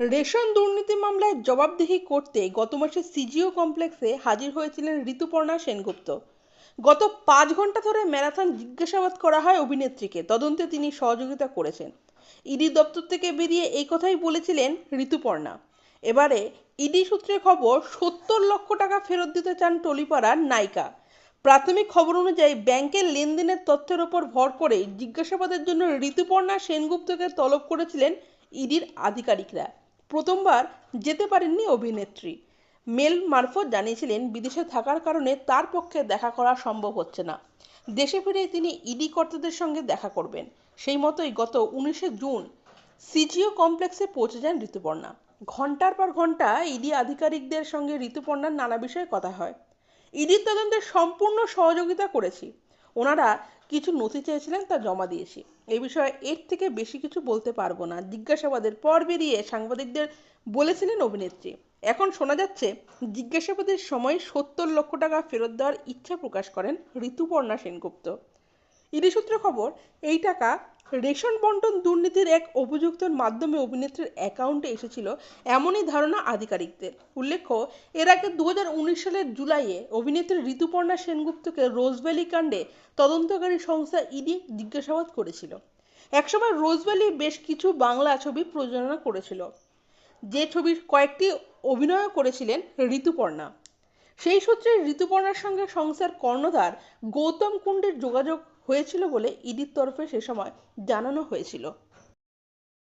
Ration দুর্নীতি মামলায় জবাবদিহি করতে গত মাসে সিজিও কমপ্লেক্সে হাজির হয়েছিলেন ঋতুপর্ণা সেনগুপ্ত। গত পাঁচ ঘণ্টা ধরে ম্যারাথন জিজ্ঞাসাবাদ করা হয় অভিনেত্রীকে। তদন্তে তিনি সহযোগিতা করেছেন। ইডি দপ্তর থেকে বেরিয়ে এই কথাই বলেছিলেন ঋতুপর্ণা। এবারে ইডি সূত্রে খবর, সত্তর লক্ষ টাকা ফেরত দিতে চান টলিপাড়ার নায়িকা। প্রাথমিক খবর অনুযায়ী ব্যাংকের লেনদেনের তথ্যের ওপর ভর করে জিজ্ঞাসাবাদের জন্য ঋতুপর্ণা সেনগুপ্তকে তলব করেছিলেন ইডির আধিকারিকরা। প্রথমবার যেতে পারেননি অভিনেত্রী। মেল মারফত জানিয়েছিলেন, বিদেশে থাকার কারণে তার পক্ষে দেখা করা সম্ভব হচ্ছে না। দেশে ফিরে তিনি ইডি কর্তাদের সঙ্গে দেখা করবেন। সেই মতোই গত উনিশে জুন সিজিও কমপ্লেক্সে পৌঁছে যান ঋতুপর্ণা। ঘণ্টার পর ঘণ্টা ইডি আধিকারিকদের সঙ্গে ঋতুপর্ণার নানা বিষয়ে কথা হয়। ইডির তদন্তে সম্পূর্ণ সহযোগিতা করেছি। ওনারা কিছু নথি চেয়েছিলেন তা জমা দিয়েছি। এ বিষয়ে এর থেকে বেশি কিছু বলতে পারব না। জিজ্ঞাসাবাদের পর বেরিয়ে সাংবাদিকদের বলেছিলেন অভিনেত্রী, এখন শোনা যাচ্ছে জিজ্ঞাসাবাদের সময় সত্তর লক্ষ টাকা ফেরত দেওয়ার ইচ্ছা প্রকাশ করেন ঋতুপর্ণা সেনগুপ্ত। ইডি সূত্রে খবর, এই টাকা রেশন বন্টন দুর্নীতির এক অভিযুক্তের মাধ্যমে অভিনেত্রীর অ্যাকাউন্টে এসেছিল এমনই ধারণা আধিকারিকদের। উল্লেখ্য, এর আগে দু সালের জুলাইয়ে অভিনেত্রী ঋতুপর্ণা সেনগুপ্তকে রোজভ্যালি কাণ্ডে তদন্তকারী সংস্থা ইডি জিজ্ঞাসাবাদ করেছিল। একসময় রোজভ্যালি বেশ কিছু বাংলা ছবি প্রযোজনা করেছিল, যে ছবির কয়েকটি অভিনয় করেছিলেন ঋতুপর্ণা। সেই সূত্রে ঋতুপর্ণার সঙ্গে সংস্থার কর্ণধার গৌতম কুণ্ডের যোগাযোগ হয়েছিল বলে ইডির তরফে সে সময় জানানো হয়েছিল।